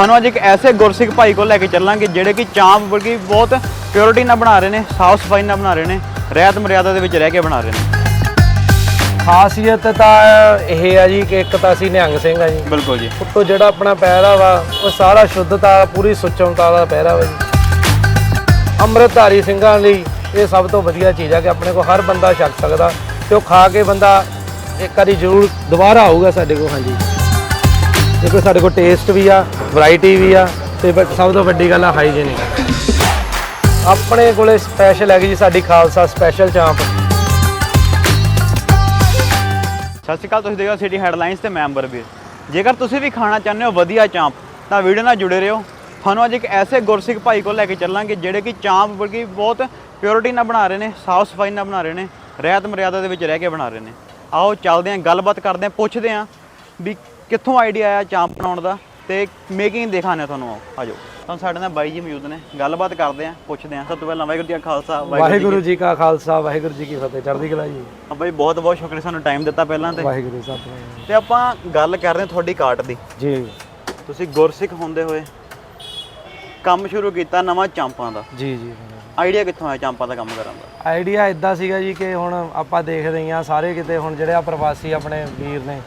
ਤੁਹਾਨੂੰ ਅੱਜ ਇੱਕ ਐਸੇ ਗੁਰਸਿੱਖ ਭਾਈ ਕੋਲ ਲੈ ਕੇ ਚੱਲਾਂਗੇ ਜਿਹੜੇ ਕਿ ਚਾਂਪ ਬਲਕਿ ਬਹੁਤ ਪਿਓਰਿਟੀ ਨਾਲ ਬਣਾ ਰਹੇ ਨੇ ਸਾਫ਼ ਸਫ਼ਾਈ ਨਾਲ ਬਣਾ ਰਹੇ ਨੇ ਰਹਿਤ ਮਰਿਆਦਾ ਦੇ ਵਿੱਚ ਰਹਿ ਕੇ ਬਣਾ ਰਹੇ ਨੇ। ਖਾਸੀਅਤ ਤਾਂ ਇਹ ਆ ਜੀ ਕਿ ਇੱਕ ਤਾਂ ਅਸੀਂ ਨਿਹੰਗ ਸਿੰਘ ਆ ਜੀ। ਬਿਲਕੁਲ ਜੀ। ਉੱਤੋਂ ਜਿਹੜਾ ਆਪਣਾ ਪਹਿਰਾ ਵਾ ਉਹ ਸਾਰਾ ਸ਼ੁੱਧਤਾ ਪੂਰੀ ਸੁੱਚਮਤਾ ਦਾ ਪਹਿਰਾ ਵਾ ਜੀ। ਅੰਮ੍ਰਿਤਧਾਰੀ ਸਿੰਘਾਂ ਲਈ ਇਹ ਸਭ ਤੋਂ ਵਧੀਆ ਚੀਜ਼ ਆ ਕਿ ਆਪਣੇ ਕੋਲ ਹਰ ਬੰਦਾ ਛਕ ਸਕਦਾ ਤੇ ਉਹ ਖਾ ਕੇ ਬੰਦਾ ਇੱਕ ਵਾਰੀ ਜ਼ਰੂਰ ਦੁਬਾਰਾ ਆਊਗਾ ਸਾਡੇ ਕੋਲ ਹਾਂਜੀ। ਕਿਉਂਕਿ ਸਾਡੇ ਕੋਲ ਟੇਸਟ ਵੀ ਆ ਵੈਰਾਈਟੀ ਵੀ ਆ ਤੇ ਬ- ਸਭ ਤੋਂ ਵੱਡੀ ਗੱਲ ਆ ਹਾਈਜੀਨਿਕ। ਆਪਣੇ ਕੋਲੇ ਸਪੈਸ਼ਲ ਹੈਗੀ ਜੀ ਸਾਡੀ ਖਾਲਸਾ ਸਪੈਸ਼ਲ ਚਾਂਪ। ਸਤਿ ਸ਼੍ਰੀ ਅਕਾਲ, ਤੁਸੀਂ ਦੇਖੋ ਸਿਟੀ ਹੈਡਲਾਈਨਸ ਤੇ ਮੈਂ ਅੰਬਰਵੀਰ। ਜੇਕਰ ਤੁਸੀਂ ਵੀ ਖਾਣਾ ਚਾਹੁੰਦੇ ਹੋ ਵਧੀਆ ਚਾਂਪ, ਤਾਂ ਵੀਡੀਓ ਨਾਲ ਜੁੜੇ ਰਹੋ। ਤੁਹਾਨੂੰ ਅੱਜ ਇੱਕ ਐਸੇ ਗੁਰਸਿੱਖ ਭਾਈ ਕੋਲ ਲੈ ਕੇ ਚੱਲਾਂਗੇ, ਜਿਹੜੇ ਕਿ ਚਾਂਪ ਬਲਕਿ ਬਹੁਤ ਪਿਓਰਿਟੀ ਨਾਲ ਬਣਾ ਰਹੇ ਨੇ, ਸਾਫ਼ ਸਫ਼ਾਈ ਨਾਲ ਬਣਾ ਰਹੇ ਨੇ, ਰਹਿਤ ਮਰਿਆਦਾ ਦੇ ਵਿੱਚ ਰਹਿ ਕੇ ਬਣਾ ਰਹੇ ਨੇ। ਆਓ ਚੱਲਦੇ ਹਾਂ, ਗੱਲਬਾਤ ਕਰਦੇ ਹਾਂ, ਪੁੱਛਦੇ ਹਾਂ ਵੀ ਕਿੱਥੋਂ ਆਈਡੀਆ ਆਇਆ ਚਾਂਪ ਬਣਾਉਣ ਦਾ। ਤੇ ਮੇਕਿੰਗ ਦਿਖਾਣੇ ਤੁਹਾਨੂੰ ਆਓ ਆਜੋ। ਤੁਹਾਨੂੰ ਸਾਡੇ ਨਾਲ ਬਾਈ ਜੀ ਮੌਜੂਦ ਨੇ। ਗੱਲਬਾਤ ਕਰਦੇ ਹਾਂ ਪੁੱਛਦੇ ਹਾਂ ਸਭ ਤੋਂ ਪਹਿਲਾਂ ਵਾਹਿਗੁਰੂ ਜੀ ਕਾ ਖਾਲਸਾ ਵਾਹਿਗੁਰੂ ਜੀ ਕਾ ਖਾਲਸਾ ਵਾਹਿਗੁਰੂ ਜੀ ਕੀ ਫਤਿਹ। ਚੜ੍ਹਦੀ ਕਲਾ ਜੀ। ਹਾਂ ਬਾਈ ਬਹੁਤ ਬਹੁਤ ਸ਼ੁਕਰੀਆ ਸਾਨੂੰ ਟਾਈਮ ਦਿੱਤਾ ਪਹਿਲਾਂ ਤੇ। ਵਾਹਿਗੁਰੂ ਸਤਿ ਤੇ ਆਪਾਂ ਗੱਲ ਕਰ ਰਹੇ ਹਾਂ ਤੁਹਾਡੀ ਕਾਰਟ ਦੀ। ਜੀ। ਤੁਸੀਂ ਗੁਰਸਿੱਖ ਹੁੰਦੇ ਹੋਏ ਕੰਮ ਸ਼ੁਰੂ ਕੀਤਾ ਨਵਾਂ ਚਾਂਪਾਂ ਦਾ। ਜੀ ਜੀ। ਆਈਡੀਆ ਕਿੱਥੋਂ ਆਇਆ ਚਾਂਪਾਂ ਦਾ ਕੰਮ ਕਰਨ ਦਾ? ਆਈਡੀਆ ਇਦਾਂ ਸੀਗਾ ਜੀ ਕਿ ਹੁਣ ਆਪਾਂ ਦੇਖਦੇ ਹਾਂ ਸਾਰੇ ਕਿਤੇ ਹੁਣ ਜਿਹੜੇ ਆ ਪ੍ਰਵਾਸੀ ਆਪਣੇ ਵੀਰ ਨੇ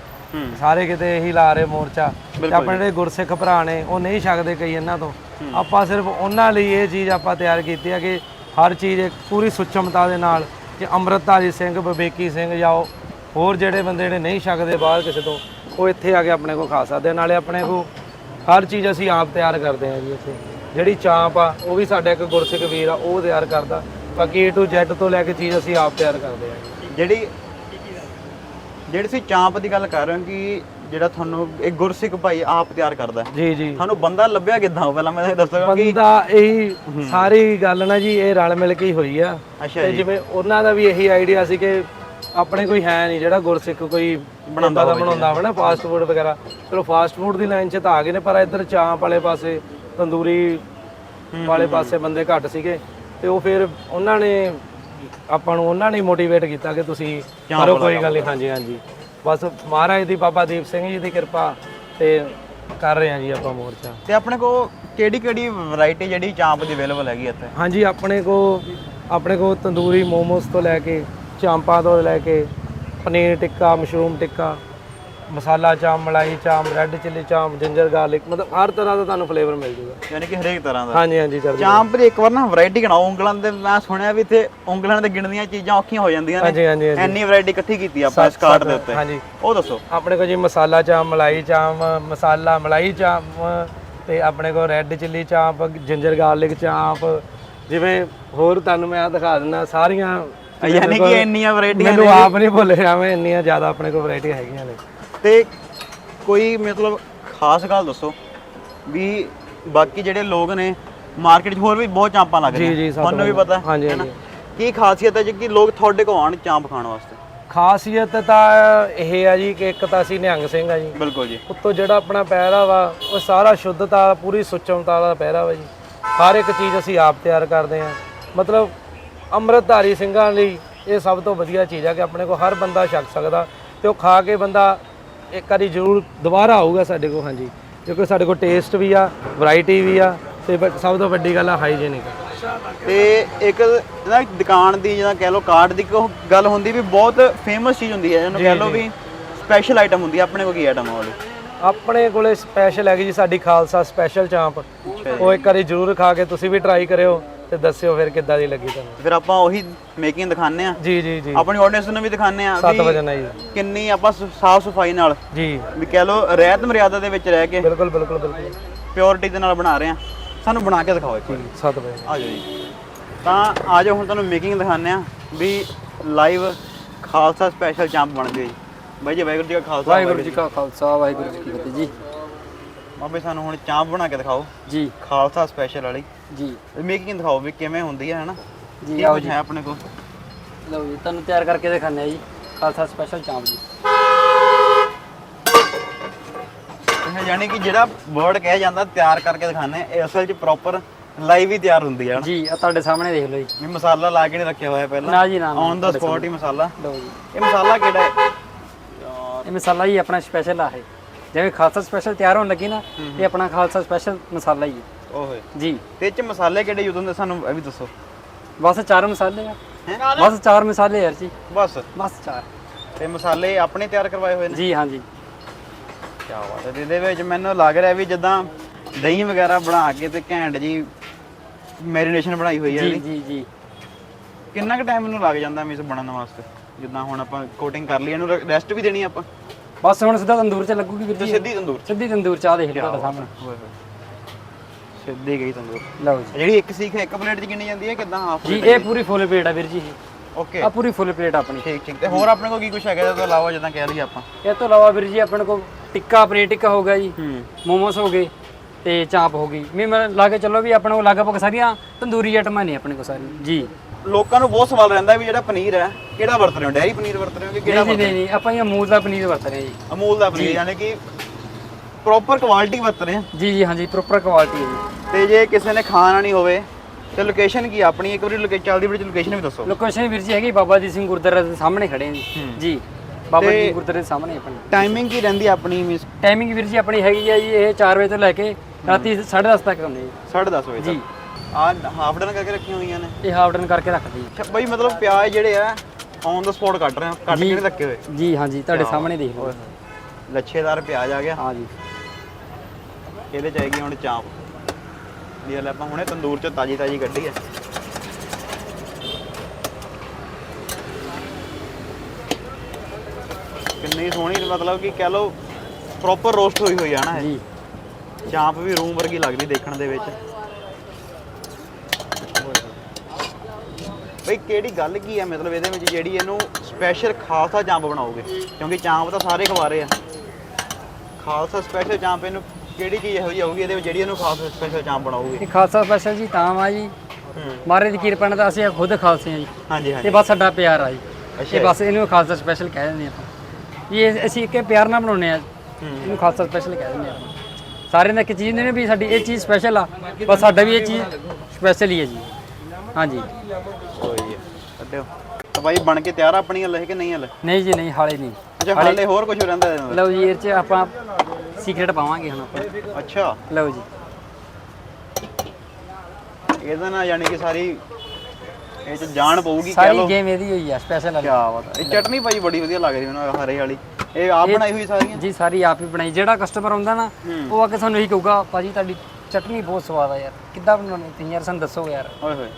ਸਾਰੇ ਕਿਤੇ ਇਹੀ ਲਾ ਰਹੇ ਮੋਰਚਾ। ਤੇ ਆਪਣੇ ਜਿਹੜੇ ਗੁਰਸਿੱਖ ਭਰਾ ਨੇ ਉਹ ਨਹੀਂ ਛਕਦੇ ਕਈ ਇਹਨਾਂ ਤੋਂ। ਆਪਾਂ ਸਿਰਫ ਉਹਨਾਂ ਲਈ ਇਹ ਚੀਜ਼ ਆਪਾਂ ਤਿਆਰ ਕੀਤੀ ਹੈ ਕਿ ਹਰ ਚੀਜ਼ ਇੱਕ ਪੂਰੀ ਸੁੱਚਮਤਾ ਦੇ ਨਾਲ ਕਿ ਅੰਮ੍ਰਿਤਧਾਰੀ ਸਿੰਘ ਬਬੇਕੀ ਸਿੰਘ ਜਾਂ ਹੋਰ ਜਿਹੜੇ ਬੰਦੇ ਜਿਹੜੇ ਨਹੀਂ ਛਕਦੇ ਬਾਹਰ ਕਿਸੇ ਤੋਂ ਉਹ ਇੱਥੇ ਆ ਕੇ ਆਪਣੇ ਕੋਲ ਖਾ ਸਕਦੇ ਆ। ਨਾਲੇ ਆਪਣੇ ਕੋਲ ਹਰ ਚੀਜ਼ ਅਸੀਂ ਆਪ ਤਿਆਰ ਕਰਦੇ ਹਾਂ ਜੀ ਇੱਥੇ। ਜਿਹੜੀ ਚਾਂਪ ਆ ਉਹ ਵੀ ਸਾਡਾ ਇੱਕ ਗੁਰਸਿੱਖ ਵੀਰ ਆ ਉਹ ਤਿਆਰ ਕਰਦਾ। ਬਾਕੀ A to Z ਤੋਂ ਲੈ ਕੇ ਚੀਜ਼ ਅਸੀਂ ਆਪ ਤਿਆਰ ਕਰਦੇ ਹਾਂ ਜਿਹੜੀ ਜਿਹੜੀ ਤੁਸੀਂ ਚਾਂਪ ਦੀ ਗੱਲ ਕਰ ਰਹੇ ਹੋ ਕਿ ਜਿਹੜਾ ਤੁਹਾਨੂੰ ਇੱਕ ਗੁਰਸਿੱਖ ਭਾਈ ਆਪ ਤਿਆਰ ਕਰਦਾ ਹੈ। ਜੀ ਜੀ। ਤੁਹਾਨੂੰ ਬੰਦਾ ਲੱਭਿਆ ਕਿੱਦਾਂ? ਪਹਿਲਾਂ ਮੈਂ ਇਹ ਦੱਸੋ ਕਿ ਬੰਦਾ ਇਹੀ ਸਾਰੀ ਗੱਲ ਨਾ ਜੀ ਇਹ ਰਲ ਮਿਲ ਕੇ ਹੀ ਹੋਈ ਆ। ਅੱਛਾ ਤੇ ਜੀ। ਜਿਵੇਂ ਉਹਨਾਂ ਦਾ ਵੀ ਇਹੀ ਆਈਡੀਆ ਸੀ ਕਿ ਆਪਣੇ ਕੋਈ ਹੈ ਨਹੀਂ ਜਿਹੜਾ ਗੁਰਸਿੱਖ ਕੋਈ ਬਣਾਉਂਦਾ ਦਾ ਬਣਾਉਂਦਾ ਹੋਵੇ ਨਾ ਫਾਸਟ ਫੂਡ ਵਗੈਰਾ। ਚਲੋ ਫਾਸਟ ਫੂਡ ਦੀ ਲਾਈਨ 'ਚ ਤਾਂ ਆ ਗਏ ਨੇ ਪਰ ਇੱਧਰ ਚਾਂਪ ਵਾਲੇ ਪਾਸੇ ਤੰਦੂਰੀ ਵਾਲੇ ਪਾਸੇ ਬੰਦੇ ਘੱਟ ਸੀਗੇ। ਤੇ ਉਹ ਫਿਰ ਉਹਨਾਂ ਨੇ ਆਪਾਂ ਨੂੰ ਉਹਨਾਂ ਨੇ ਮੋਟੀਵੇਟ ਕੀਤਾ ਕਿ ਤੁਸੀਂ ਕਰੋ ਕੋਈ ਗੱਲ ਨਹੀਂ ਹਾਂਜੀ ਹਾਂਜੀ। ਬਸ ਮਹਾਰਾਜ ਦੀ ਬਾਬਾ ਦੀਪ ਸਿੰਘ ਜੀ ਦੀ ਕਿਰਪਾ ਤੇ ਕਰ ਰਹੇ ਹਾਂ ਜੀ ਆਪਾਂ ਮੋਰਚਾ। ਤੇ ਆਪਣੇ ਕੋ ਕਿਹੜੀ ਕਿਹੜੀ ਵੈਰਾਈਟੀ ਜਿਹੜੀ ਚਾਂਪ ਦੀ ਅਵੇਲੇਬਲ ਹੈਗੀ ਇੱਥੇ? ਹਾਂਜੀ ਆਪਣੇ ਕੋ ਆਪਣੇ ਕੋ ਤੰਦੂਰੀ ਮੋਮੋਸ ਤੋਂ ਲੈ ਕੇ ਚਾਂਪਾਂ ਤੋਂ ਲੈ ਕੇ paneer tikka mushroom tikka masala chaap malai chaap red chilli chaap ginger garlic ਮਤਲਬ ਹਰ ਤਰ੍ਹਾਂ ਦਾ ਤੁਹਾਨੂੰ ਫਲੇਵਰ ਮਿਲ ਜੂਗਾ। ਯਾਨੀ ਕਿ ਹਰੇਕ ਤਰ੍ਹਾਂ ਦਾ। ਹਾਂਜੀ ਹਾਂਜੀ ਚੜ੍ਹਦੀ ਚਾਂਪ ਦੀ ਇੱਕ ਵਾਰ ਨਾ ਵੈਰਾਈਟੀ ਗਿਣਾਓ ਉਂਗਲਾਂ ਦੇ ਮੈਂ ਸੁਣਿਆ ਵੀ ਇੱਥੇ ਉਂਗਲਾਂ ਦੇ ਗਿਣਦੀਆਂ ਚੀਜ਼ਾਂ ਔਖੀਆਂ ਹੋ ਜਾਂਦੀਆਂ ਨੇ। ਹਾਂਜੀ ਹਾਂਜੀ ਹਾਂਜੀ। ਐਨੀ ਵੈਰਾਈਟੀ ਇਕੱਠੀ ਕੀਤੀ ਆਪਾਂ ਇਸ ਕਾਰਡ ਦੇ ਉੱਤੇ। ਹਾਂਜੀ। ਉਹ ਦੱਸੋ। ਆਪਣੇ ਕੋ ਜੀ ਮਸਾਲਾ ਚਾਂਪ ਮਲਾਈ ਚਾਂਪ ਮਸਾਲਾ ਮਲਾਈ ਚਾਂਪ ਤੇ ਆਪਣੇ ਕੋ red chilli chaap ginger garlic chaap ਜਿਵੇਂ ਹੋਰ ਤੁਹਾਨੂੰ ਮੈਂ ਆਹ ਦਿਖਾ ਦਿੰਦਾ ਸਾਰੀਆਂ ਯਾਨੀ ਕਿ ਇੰਨੀਆਂ ਵੈਰਾਈਟੀਆਂ ਮੈਨੂੰ ਆਪ ਨਹੀਂ ਭੁੱਲ ਰਿਹਾ ਮੈਂ ਇੰਨੀਆਂ ਜ਼ਿਆਦਾ ਆਪਣੇ ਕੋਲ ਵੈਰਾਈਟੀਆਂ ਹੈਗੀਆਂ ਨੇ। ਤੇ ਕੋਈ ਮਤਲਬ ਖਾਸ ਗੱਲ ਦੱਸੋ ਵੀ ਬਾਕੀ ਜਿਹੜੇ ਲੋਕ ਨੇ ਮਾਰਕੀਟ 'ਚ ਹੋਰ ਵੀ ਬਹੁਤ ਚਾਂਪਾਂ ਲੱਗ ਜੀ, ਰਹੀਆਂ। ਸਭ ਤੁਹਾਨੂੰ ਵੀ ਪਤਾ ਹਾਂਜੀ, ਹੈ ਨਾ? ਹਾਂਜੀ। ਕੀ ਖਾਸੀਅਤ ਹੈ ਜੀ ਕਿ ਲੋਕ ਤੁਹਾਡੇ ਕੋਲ ਆਉਣ ਚਾਂਪ ਖਾਣ ਵਾਸਤੇ? ਖਾਸੀਅਤ ਤਾਂ ਇਹ ਆ ਜੀ ਕਿ ਇੱਕ ਤਾਂ ਅਸੀਂ ਨਿਹੰਗ ਸਿੰਘ ਆ ਜੀ। ਬਿਲਕੁਲ ਜੀ। ਉੱਤੋਂ ਜਿਹੜਾ ਆਪਣਾ ਪਹਿਰਾ ਵਾ ਉਹ ਸਾਰਾ ਸ਼ੁੱਧਤਾ ਪੂਰੀ ਸੁੱਚਮਤਾ ਦਾ ਪਹਿਰਾ ਵਾ ਜੀ। ਹਰ ਇੱਕ ਚੀਜ਼ ਅਸੀਂ ਆਪ ਤਿਆਰ ਕਰਦੇ ਹਾਂ। ਮਤਲਬ ਅੰਮ੍ਰਿਤਧਾਰੀ ਸਿੰਘਾਂ ਲਈ ਇਹ ਸਭ ਤੋਂ ਵਧੀਆ ਚੀਜ਼ ਆ ਕਿ ਆਪਣੇ ਕੋਲ ਹਰ ਬੰਦਾ ਛਕ ਸਕਦਾ ਤੇ ਉਹ ਖਾ ਕੇ ਬੰਦਾ ਇੱਕ ਵਾਰੀ ਜ਼ਰੂਰ ਦੁਬਾਰਾ ਆਊਗਾ ਸਾਡੇ ਕੋਲ ਹਾਂਜੀ। ਕਿਉਂਕਿ ਸਾਡੇ ਕੋਲ ਟੇਸਟ ਵੀ ਆ ਵੈਰਾਈਟੀ ਵੀ ਆ ਤੇ ਬ- ਸਭ ਤੋਂ ਵੱਡੀ ਗੱਲ ਆ ਹਾਈਜੀਨਿਕ ਤੇ ਇੱਕ ਨਾ ਦੁਕਾਨ ਦੀ ਜਿਹੜਾ ਕਹਿ ਲਓ ਕਾਰਡ ਦੀ ਕੋ ਗੱਲ ਹੁੰਦੀ ਵੀ ਬਹੁਤ ਫੇਮਸ ਚੀਜ਼ ਹੁੰਦੀ ਹੈ ਜਿਹਨੂੰ ਕਹਿ ਲਓ ਵੀ ਸਪੈਸ਼ਲ ਆਈਟਮ ਹੁੰਦੀ ਹੈ ਆਪਣੇ ਕੋਲ ਕੀ ਆਈਟਮ ਆ ਵਾਲੀ ਆਪਣੇ ਕੋਲੇ ਸਪੈਸ਼ਲ ਹੈਗੀ ਜੀ ਸਾਡੀ ਖਾਲਸਾ ਸਪੈਸ਼ਲ ਚਾਂਪ। ਉਹ ਇੱਕ ਵਾਰੀ ਜ਼ਰੂਰ ਖਾ ਕੇ ਤੁਸੀਂ ਵੀ ਟਰਾਈ ਕਰਿਓ। ਤੇ ਦੱਸਿਓ ਫਿਰ ਕਿੱਦਾਂ ਦੀ ਲੱਗੀ ਤੁਹਾਨੂੰ? ਫਿਰ ਆਪਾਂ ਉਹੀ ਮੇਕਿੰਗ ਦਿਖਾਣੇ ਆ ਜੀ ਜੀ ਜੀ। ਆਪਣੀ ਆਡੀਅנס ਨੂੰ ਵੀ ਦਿਖਾਣੇ ਆ 7 ਵਜੇ ਨਾਲ ਜੀ ਕਿੰਨੀ ਆਪਾਂ ਸਾਫ਼ ਸਫ਼ਾਈ ਨਾਲ। ਜੀ। ਵੀ ਕਹਿ ਲਓ ਰਹਿਤ ਮਰਿਆਦਾ ਦੇ ਵਿੱਚ ਰਹਿ ਕੇ ਬਿਲਕੁਲ ਬਿਲਕੁਲ ਬਿਲਕੁਲ। ਪਿਓਰਿਟੀ ਦੇ ਨਾਲ ਬਣਾ ਰਹੇ ਆ ਸਾਨੂੰ ਬਣਾ ਕੇ ਦਿਖਾਓ ਇੱਕ ਵਾਰੀ। 7 ਵਜੇ। ਆ ਜਾਓ ਜੀ। ਤਾਂ ਆ ਜਾਓ ਹੁਣ ਤੁਹਾਨੂੰ ਮੇਕਿੰਗ ਦਿਖਾਉਂਦੇ ਆ ਵੀ ਲਾਈਵ ਖਾਲਸਾ ਸਪੈਸ਼ਲ ਚਾਂਪ ਹੈ ਜੀ। ਬਾਈ ਜੀ ਵਾਹਿਗੁਰੂ ਜੀ ਕਾ ਖਾਲਸਾ ਵਾਹਿਗੁਰੂ ਜੀ ਕਾ ਖਾਲਸਾ ਵਾਹਿਗੁਰੂ ਜੀ ਕੀ ਫਤਿਹ ਜੀ। ਬਾਬੇ ਸਾਨੂੰ ਹੁਣ ਚਾਂਪ ਬਣਾ ਕੇ ਦਿਖਾਓ। ਜੀ। ਖਾਲਸਾ ਸਪੈਸ਼ਲ ਵਾਲੀ। ਜੀ। ਮੇਕਿੰਗ ਦਿਖਾਓ ਵੀ ਕਿਵੇਂ ਹੁੰਦੀ ਹੈ ਹਨਾ? ਜੀ ਆਓ ਜੀ। ਹੈ ਆਪਣੇ ਕੋਲ? ਲਓ ਜੀ ਤੁਹਾਨੂੰ ਤਿਆਰ ਕਰਕੇ ਦਿਖਾਉਂਦੇ ਆ ਜੀ। ਖਾਲਸਾ ਸਪੈਸ਼ਲ ਚਾਂਪ ਜੀ। ਇਹ ਯਾਨੀ ਕਿ ਜਿਹੜਾ ਵਰਡ ਕਿਹਾ ਜਾਂਦਾ ਤਿਆਰ ਕਰਕੇ ਦਿਖਾਣੇ ਇਹ ਅਸਲ 'ਚ ਪ੍ਰੋਪਰ ਲਾਈਵ ਹੀ ਤਿਆਰ ਹੁੰਦੀ ਹੈ ਹਨਾ? ਜੀ ਆ ਤੁਹਾਡੇ ਸਾਹਮਣੇ ਦੇਖ ਲਓ ਜੀ। ਵੀ ਮਸਾਲਾ ਲਾ ਕੇ ਨਹੀਂ ਰੱਖਿਆ ਹੋਇਆ ਪਹਿਲਾਂ। ਨਾ ਜੀ ਨਾ, ਨਾ, ਔਨ ਦਾ ਸਪੌਟ ਹੀ ਮਸਾਲਾ। ਲਓ ਜੀ। ਇਹ ਮਸਾਲਾ ਕਿਹੜਾ ਹੈ? ਇਹ ਮਸਾਲਾ ਜੀ ਆਪਣਾ ਸਪੈਸ਼ਲ ਆ ਇਹ। ਜਿਵੇਂ ਖਾਲਸਾ ਸਪੈਸ਼ਲ ਤਿਆਰ ਹੋਣ ਲੱਗੀ ਨਾ ਇਹ ਆਪਣਾ ਖਾਲਸਾ ਸਪੈਸ਼ਲ ਮਸਾਲਾ ਹੀ ਹੈ। ਓਏ। ਜੀ। ਤੇ ਇਹ ਚ ਮਸਾਲੇ ਕਿਹੜੇ ਯੂਜ਼ ਹੁੰਦੇ? ਸਾਨੂੰ ਇਹ ਵੀ ਦੱਸੋ। ਬਸ ਚਾਰ ਮਸਾਲੇ ਆ। ਹੈਂ? ਬਸ ਚਾਰ ਮਸਾਲੇ ਯਾਰ ਜੀ। ਬਸ। ਬਸ ਚਾਰ। ਤੇ ਮਸਾਲੇ ਆਪਣੇ ਤਿਆਰ ਕਰਵਾਏ ਹੋਏ ਨੇ? ਜੀ ਹਾਂਜੀ। ਕੀ ਬਾਤ ਹੈ ਤੇ ਇਹਦੇ ਵਿੱਚ ਮੈਨੂੰ ਲੱਗ ਰਿਹਾ ਵੀ ਜਿੱਦਾਂ ਦਹੀਂ ਵਗੈਰਾ ਬਣਾ ਕੇ ਤੇ ਘੈਂਟ ਜੀ ਮੈਰੀਨੇਸ਼ਨ ਬਣਾਈ ਹੋਈ ਹੈ ਜੀ ਜੀ ਜੀ। ਕਿੰਨਾ ਕੁ ਟਾਈਮ ਇਹਨੂੰ ਲੱਗ ਜਾਂਦਾ ਮਿਸ ਬਣਨ ਵਾਸਤੇ? ਜਿੱਦਾਂ ਹੁਣ ਆਪਾਂ ਕੋਟਿੰਗ ਕਰ ਲਈ ਇਹਨੂੰ ਰੈਸਟ ਵੀ ਦੇਣੀ ਆਪਾਂ? ਬਸ ਹੁਣ ਸਿੱਧਾ ਤੰਦੂਰ 'ਚ ਲੱਗੂਗੀ ਵੀਰ ਜੀ। ਸਿੱਧੀ ਤੰਦੂਰ ਸਿੱਧੀ ਤੰਦੂਰ 'ਚ ਆ ਦੇਖ ਲਓ ਤੁਹਾਡੇ ਸਾਹਮਣੇ। ਹੋਏ ਹੋਏ। ਸਿੱਧੀ ਗਈ ਤੰਦੂਰ। ਲਓ ਜੀ। ਜਿਹੜੀ ਇੱਕ ਸੀਖ ਹੈ ਇੱਕ ਪਲੇਟ 'ਚ ਕਿੰਨੀ ਜਾਂਦੀ ਹੈ ਕਿਦਾਂ ਹਾਫ ਜੀ ਇਹ ਪੂਰੀ ਫੁੱਲ ਪਲੇਟ ਆ ਵੀਰ ਜੀ ਓਕੇ। ਆ ਪੂਰੀ ਫੁੱਲ ਪਲੇਟ ਆਪਣੀ। ਠੀਕ ਠੀਕ। ਤੇ ਹੋਰ ਆਪਣੇ ਕੋਲ ਕੀ ਕੁਝ ਹੈਗਾ ਇਹਦੇ ਤੋਂ ਇਲਾਵਾ ਜਿੱਦਾਂ ਕਹਿ ਲਈਏ ਆਪਾਂ? ਇਹ ਤੋਂ ਇਲਾਵਾ ਵੀਰ ਜੀ ਆਪਣੇ ਕੋਲ ਟਿੱਕਾ ਪਨੀਰ ਟਿੱਕਾ ਹੋ ਗਿਆ ਜੀ। ਹੂੰ। ਮੋਮੋਸ ਹੋ ਗਏ ਤੇ ਚਾਂਪ ਹੋ ਗਈ। ਮੈਂ ਲਾ ਕੇ ਚੱਲੋ ਵੀ ਆਪਣੇ ਕੋਲ ਲਗਭਗ ਸਾਰੀਆਂ ਤੰਦੂਰੀ ਆਈਟਮਾਂ ਨੇ ਆਪਣੇ ਕੋਲ ਸਾਰੀਆਂ। ਜੀ। ਲੋਕਾਂ ਨੂੰ ਬਹੁਤ ਸਵਾਲ ਰਹਿੰਦਾ ਵੀ ਜਿਹੜਾ ਪਨੀਰ ਹੈ ਕਿਹੜਾ ਵਰਤ ਰਹੇ ਹੋ? ਡੈਰੀ ਪਨੀਰ ਵਰਤ ਰਹੇ ਹੋ ਕਿ ਕਿਹੜਾ ਨਹੀਂ ਨਹੀਂ ਆਪਾਂ ਇਹ ਅਮੂਲ ਦਾ ਪਨੀਰ ਵਰਤ ਰਹੇ ਹਾਂ ਜੀ। ਅਮੂਲ ਦਾ ਪਨੀਰ ਯਾਨੀ ਕਿ ਪ੍ਰੋਪਰ ਕੁਆਲਿਟੀ ਵਰਤ ਰਹੇ ਆ ਜੀ ਜੀ ਹਾਂਜੀ ਪ੍ਰੋਪਰ ਕੁਆਲਿਟੀ ਹੈ ਜੀ। ਤੇ ਜੇ ਕਿਸੇ ਨੇ ਖਾਣਾ ਨਹੀਂ ਹੋਵੇ ਤੇ ਲੋਕੇਸ਼ਨ ਕੀ ਆ ਆਪਣੀ? ਇੱਕ ਵਾਰੀ ਲੋਕੇ ਚੱਲਦੀ ਬੜੀ ਲੋਕੇਸ਼ਨ ਵੀ ਦੱਸੋ। ਲੋਕੇਸ਼ਨ ਵੀਰ ਜੀ ਹੈਗੀ ਬਾਬਾ ਜੀ ਸਿੰਘ ਗੁਰਦੁਆਰਾ ਦੇ ਸਾਹਮਣੇ ਖੜੇ ਹਾਂ ਜੀ। ਜੀ ਬਾਬਾ ਜੀ ਤੇ- ਗੁਰਦੁਆਰੇ ਦੇ ਸਾਹਮਣੇ ਆਪਣੀ। ਟਾਈਮਿੰਗ ਕੀ ਰਹਿੰਦੀ ਆ ਆਪਣੀ ਮਿਸ ਟਾਈਮਿੰਗ ਵੀਰ ਜੀ ਆਪਣੀ ਹੈਗੀ ਆ ਜੀ ਇਹ 4 ਵਜੇ ਤੋਂ ਲੈ ਕੇ ਰਾਤੀ 10:30 ਤੱਕ ਹੁੰਦੀ ਹੈ 10:30 ਵਜੇ ਜੀ। ਤੱਕ। ਆ ਹਾਫ ਡਨ ਕਰਕੇ ਰੱਖੀਆਂ ਹੋਈਆਂ ਨੇ। ਇਹ ਹਾਫ ਡਨ ਕਰਕੇ ਰੱਖਦੀ ਜੀ। ਅੱਛਾ ਬਈ ਮਤਲਬ ਪਿਆਜ਼ ਜਿਹੜੇ ਆ ਔਨ ਦਾ ਸਪੌਟ ਕੱਟ ਰਹੇ ਆ ਕੱਟ ਕੇ ਜੀ। ਨਹੀਂ ਰੱਖੇ ਹੋਏ। ਜੀ ਹਾਂਜੀ ਤੁਹਾਡੇ ਸਾਹਮਣੇ ਦੇਖ ਲਓ। ਲੱਛੇਦਾਰ ਪਿਆਜ਼ ਆ ਗਿਆ। ਹਾਂ ਜੀ। ਇਹਦੇ ਚ ਆਏਗੀ ਹੁਣ ਚਾਂਪ। ਇਹ ਲੈ ਆਪਾਂ ਹੁਣੇ ਤੰਦੂਰ ਚ ਤਾਜੀ ਤਾਜੀ ਕੱਢੀ ਆ। ਕਿੰਨੀ ਸੋਹਣੀ ਮਤਲਬ ਕਿ ਕਹਿ ਲਓ ਪ੍ਰੋਪਰ ਰੋਸਟ ਹੋਈ ਹੋਈ ਆ ਨਾ ਜੀ। ਚਾਂਪ ਵੀ ਰੂਮ ਵਰਗੀ ਲੱਗਦੀ ਦੇਖਣ ਦੇ ਵਿੱਚ। ਬਈ ਕਿਹੜੀ ਗੱਲ ਕੀ ਆ ਮਤਲਬ ਇਹਦੇ ਵਿੱਚ ਜਿਹੜੀ ਇਹਨੂੰ ਸਪੈਸ਼ਲ ਖਾਲਸਾ ਚਾਂਪ ਬਣਾਓਗੇ? ਕਿਉਂਕਿ ਚਾਂਪ ਤਾਂ ਸਾਰੇ ਖਵਾ ਰਹੇ ਆ। ਖਾਲਸਾ ਸਪੈਸ਼ਲ ਚਾਂਪ ਇਹਨੂੰ ਕਿਹੜੀ ਚੀਜ਼ ਇਹੋ ਜਿਹੀ ਹੋਊਗੀ ਇਹਦੇ ਵਿੱਚ ਜਿਹੜੀ ਇਹਨੂੰ ਖਾਲਸਾ ਸਪੈਸ਼ਲ ਚਾਂਪ ਬਣਾਓਗੇ ਇਹ ਖਾਲਸਾ ਸਪੈਸ਼ਲ ਜੀ ਤਾਂ ਆ ਜੀ। ਹੂੰ। ਮਹਾਰਾਜ ਦੀ ਕਿਰਪਾ ਨਾਲ ਤਾਂ ਅਸੀਂ ਖੁਦ ਖਾਲਸੇ ਆ ਜੀ। ਹਾਂਜੀ ਇਹ ਹਾਂਜੀ ਬਸ ਸਾਡਾ ਪਿਆਰ ਆ ਜੀ। ਅੱਛਾ ਇਹ ਬਸ ਇਹਨੂੰ ਖਾਲਸਾ ਸਪੈਸ਼ਲ ਕਹਿ ਦਿੰਦੇ ਆਪਾਂ। ਵੀ ਇਹ ਅਸੀਂ ਇੱਕ ਪਿਆਰ ਨਾਲ ਬਣਾਉਂਦੇ ਆ ਇਹਨੂੰ ਖਾਲਸਾ ਸਪੈਸ਼ਲ ਕਹਿ ਦਿੰਦੇ ਆਪਾਂ। ਸਾਰਿਆਂ ਦਾ ਇੱਕ ਚੀਜ਼ ਨੇ ਵੀ ਸਾਡੀ ਇਹ ਚੀਜ਼ ਸਪੈਸ਼ਲ ਆ ਬਸ ਸਾਡਾ ਵੀ ਇਹ ਚੀਜ਼ ਸਪੈਸ਼ਲ ਹੀ ਹੈ ਜੀ। ਹਾਂਜੀ। ਓਏ ਕੱਢਿਓ ਤਾਂ ਬਾਈ ਬਣ ਕੇ ਤਿਆਰ ਆ ਆਪਣੀ ਹਲੇ ਕਿ ਨਹੀਂ ਹਲੇ? ਨਹੀਂ ਜੀ ਨਹੀਂ ਹਾਲੇ ਨਹੀਂ। ਅੱਛਾ ਹਾਲੇ ਹੋਰ ਕੁਝ ਰਹਿੰਦਾ ਲਓ ਜੀ ਇਹ ਚ ਆਪਾਂ ਸੀਕ੍ਰੇਟ ਪਾਵਾਂਗੇ ਹੁਣ ਆਪਾਂ। ਅੱਛਾ। ਲਓ ਜੀ। ਇਹਦਾ ਨਾਲ ਯਾਨੀ ਕਿ ਸਾਰੀ ਇਹ ਚ ਜਾਣ ਪਊਗੀ ਕਹਿ ਸਾਰੀ ਲਓ। ਗੇਮ ਇਹਦੀ ਹੋਈ ਆ ਸਪੈਸ਼ਲ ਕੀ ਬਾਤ ਹੈ ਇਹ ਚਟਨੀ ਭਾਈ ਬੜੀ ਵਧੀਆ ਲੱਗ ਰਹੀ ਮੈਨੂੰ ਹਰੇ ਵਾਲੀ। ਇਹ ਆਪ ਬਣਾਈ ਹੋਈ ਸਾਰੀਆਂ? ਜੀ ਸਾਰੀ ਆਪ ਹੀ ਬਣਾਈ। ਜਿਹੜਾ ਕਸਟਮਰ ਆਉਂਦਾ ਨਾ ਉਹ ਆ ਕੇ ਸਾਨੂੰ ਇਹੀ ਕਹੂਗਾ ਭਾਜੀ ਤੁਹਾਡੀ ਚਟਨੀ ਬਹੁਤ ਸਵਾਦ ਆ ਯਾਰ। ਕਿੱਦਾਂ ਬਣਾਉਣੀ ਤੁਸੀਂ ਯਾਰ ਸਾਨੂੰ ਦੱਸੋ ਯਾਰ। ਓਏ ਹੋਏ।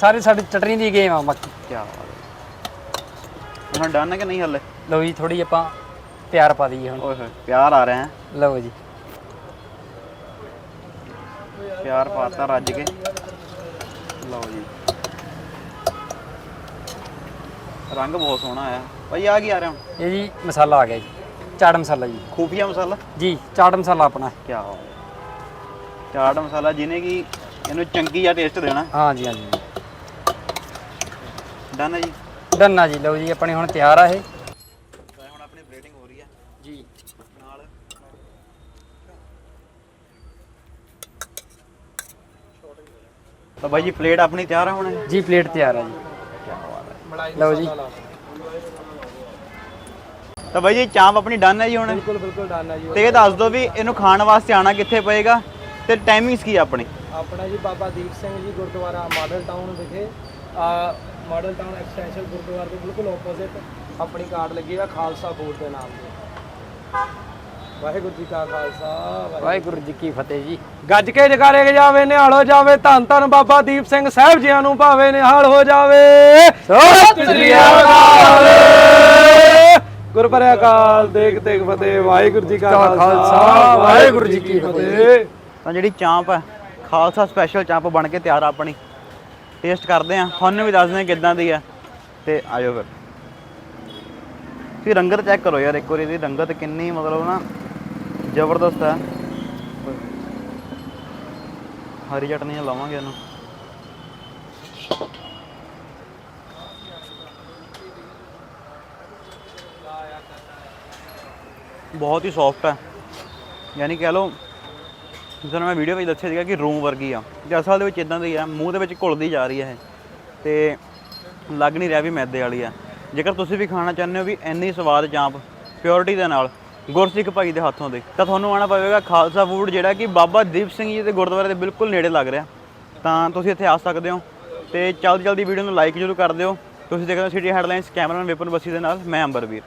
ਸਾਰੀ ਸਾਡੀ ਚਟਨੀ ਦੀ ਗੇਮ ਆ ਬਾਕੀ। ਕੀ ਬਾਤ ਹੈ ਹੁਣ ਡਨ ਹੈ ਕਿ ਨਹੀਂ ਹਲੇ? ਲਓ ਜੀ ਥੋੜੀ ਆਪਾਂ ਪਿਆਰ ਪਾ ਦਈਏ ਹੁਣ। ਓਏ ਹੋਏ ਪਿਆਰ ਆ ਰਿਹਾ ਹੈ ਲਓ ਜੀ। ਪਿਆਰ ਪਾਤਾ ਰੱਜ ਕੇ। ਲਓ ਜੀ। ਰੰਗ ਬਹੁਤ ਸੋਹਣਾ ਆਇਆ। ਭਾਈ ਆ ਕੀ ਆ ਰਿਹਾ ਹੁਣ? ਇਹ ਜੀ ਮਸਾਲਾ ਆ ਗਿਆ ਜੀ। ਚਾਟ ਮਸਾਲਾ ਜੀ। ਖੂਫੀਆ ਮਸਾਲਾ? ਜੀ ਚਾਟ ਮਸਾਲਾ ਆਪਣਾ। ਕੀ ਹੈ ਚਾਟ ਮਸਾਲਾ ਜਿਹਨੇ ਕਿ ਇਹਨੂੰ ਚੰਗੀ ਜਿਹਾ ਟੇਸਟ ਦੇਣਾ। ਹਾਂ ਜੀ ਹਾਂ ਜੀ। ਡਨ ਹੈ ਜੀ। ਡਨ ਆ ਜੀ ਲਓ ਜੀ ਆਪਣੀ ਹੁਣ ਤਿਆਰ ਆ ਇਹ ਹੁਣ ਆਪਣੀ ਬਲੇਡਿੰਗ ਹੋ ਰਹੀ ਹੈ ਜੀ ਨਾਲ ਤਾਂ ਬਾਈ ਜੀ ਪਲੇਟ ਆਪਣੀ ਤਿਆਰ ਹੁਣ? ਇਹ? ਜੀ ਪਲੇਟ ਤਿਆਰ ਆ ਜੀ। ਲਓ ਜੀ। ਤਾਂ ਬਾਈ ਜੀ ਚਾਂਪ ਆਪਣੀ ਡਨ ਹੈ ਜੀ ਹੁਣ? ਬਿਲਕੁਲ ਬਿਲਕੁਲ ਡਨ ਆ ਜੀ। ਤੇ ਇਹ ਦੱਸ ਦਿਓ ਵੀ ਇਹਨੂੰ ਖਾਣ ਵਾਸਤੇ ਆਣਾ ਕਿੱਥੇ ਪਏਗਾ ਤੇ ਟਾਈਮਿੰਗਸ ਕੀ ਆ ਆਪਣੀ? ਆਪਣਾ ਜੀ ਬਾਬਾ ਦੀਪ ਸਿੰਘ ਜੀ ਗੁਰਦੁਆਰਾ ਮਾਡਲ ਟਾਊਨ ਵਿਖੇ। ਆ ਮਾਡਲ ਟਾਊਨ ਐਕਸਟੈਂਸ਼ਨ ਗੁਰਦੁਆਰੇ ਦੇ ਬਿਲਕੁਲ ਆਪੋਜ਼ਿਟ ਆਪਣੀ ਕਾਰਡ ਲੱਗੀ ਆ ਖਾਲਸਾ ਫੂਡ ਦੇ ਨਾਮ ਤੇ। ਵਾਹਿਗੁਰੂ ਜੀ ਕਾ ਖਾਲਸਾ ਵਾਹਿਗੁਰੂ ਜੀ ਕੀ ਫਤਿਹ ਜੀ। ਗੱਜ ਕੇ ਜਗਾਰੇ ਜਾਵੇ ਨਿਹਾਲ ਹੋ ਜਾਵੇ ਧੰਨ ਧੰਨ ਬਾਬਾ ਦੀਪ ਸਿੰਘ ਸਾਹਿਬ ਜੀਆਂ ਨੂੰ ਭਾਵੇ ਨਿਹਾਲ ਹੋ ਜਾਵੇ। ਸਤਿ ਸ੍ਰੀ ਅਕਾਲ। ਗੁਰਪੁਰੇ ਅਕਾਲ ਦੇਖ ਦੇਖ ਫਤਿਹ ਵਾਹਿਗੁਰੂ ਜੀ ਕਾ ਖਾਲਸਾ ਵਾਹਿਗੁਰੂ ਜੀ ਕੀ ਫਤਿਹ। ਤਾਂ ਜਿਹੜੀ ਚਾਂਪ ਹੈ ਖਾਲਸਾ ਸਪੈਸ਼ਲ ਚਾਂਪ ਬਣ ਕੇ ਤਿਆਰ ਆ ਆਪਣੀ। ਟੇਸਟ ਕਰਦੇ ਆ ਤੁਹਾਨੂੰ ਵੀ ਦੱਸਦੇ ਆ ਕਿੱਦਾਂ ਦੀ ਆ ਤੇ ਆਜੋ ਫਿਰ। ਤੁਸੀਂ ਰੰਗਤ ਚੈੱਕ ਕਰੋ ਯਾਰ ਇੱਕ ਵਾਰੀ ਇਹਦੀ ਰੰਗਤ ਕਿੰਨੀ ਮਤਲਬ ਨਾ ਜ਼ਬਰਦਸਤ ਹੈ। ਹਰੀ ਚਟਨੀਆਂ ਨਾਲ ਲਾਵਾਂਗੇ ਇਹਨੂੰ। ਬਹੁਤ ਹੀ ਸੌਫਟ ਹੈ। ਯਾਨੀ ਕਹਿ ਲਓ ਜਿਸ ਮੈਂ ਵੀਡੀਓ ਵਿੱਚ ਦੱਸਿਆ ਸੀਗਾ ਕਿ ਰੂਮ ਵਰਗੀ ਆ। ਜੇ ਅਸਲ ਦੇ ਵਿੱਚ ਇਦਾਂ ਦੀ ਆ ਮੂੰਹ ਦੇ ਵਿੱਚ ਘੁਲਦੀ ਜਾ ਰਹੀ ਹੈ ਇਹ। ਤੇ ਲੱਗ ਨਹੀਂ ਰਿਹਾ ਵੀ ਮੈਦੇ ਵਾਲੀ ਆ ਜੇਕਰ ਤੁਸੀਂ ਵੀ ਖਾਣਾ ਚਾਹੁੰਦੇ ਹੋ ਵੀ ਇੰਨੀ ਸਵਾਦ ਚਾਂਪ ਪਿਓਰਿਟੀ ਦੇ ਨਾਲ ਗੁਰਸਿੱਖ ਭਾਈ ਦੇ ਹੱਥੋਂ ਦੇ। ਤਾਂ ਤੁਹਾਨੂੰ ਆਉਣਾ ਪਵੇਗਾ ਖਾਲਸਾ ਫੂਡ, ਜਿਹੜਾ ਕਿ ਬਾਬਾ ਦੀਪ ਸਿੰਘ ਜੀ ਦੇ ਗੁਰਦੁਆਰੇ ਦੇ ਬਿਲਕੁਲ ਨੇੜੇ ਲੱਗ ਰਿਹਾ। ਤਾਂ ਤੁਸੀਂ ਇੱਥੇ ਆ ਸਕਦੇ ਹੋ ਤੇ ਜਲਦੀ ਜਲਦੀ ਵੀਡੀਓ ਨੂੰ ਲਾਈਕ ਜ਼ਰੂਰ ਕਰ ਦਿਓ। ਤੁਸੀਂ ਦੇਖ ਰਹੇ ਹੋ city headlines cameraman Vipan Bassi ਦੇ ਨਾਲ, ਮੈਂ ਅੰਬਰਵੀਰ।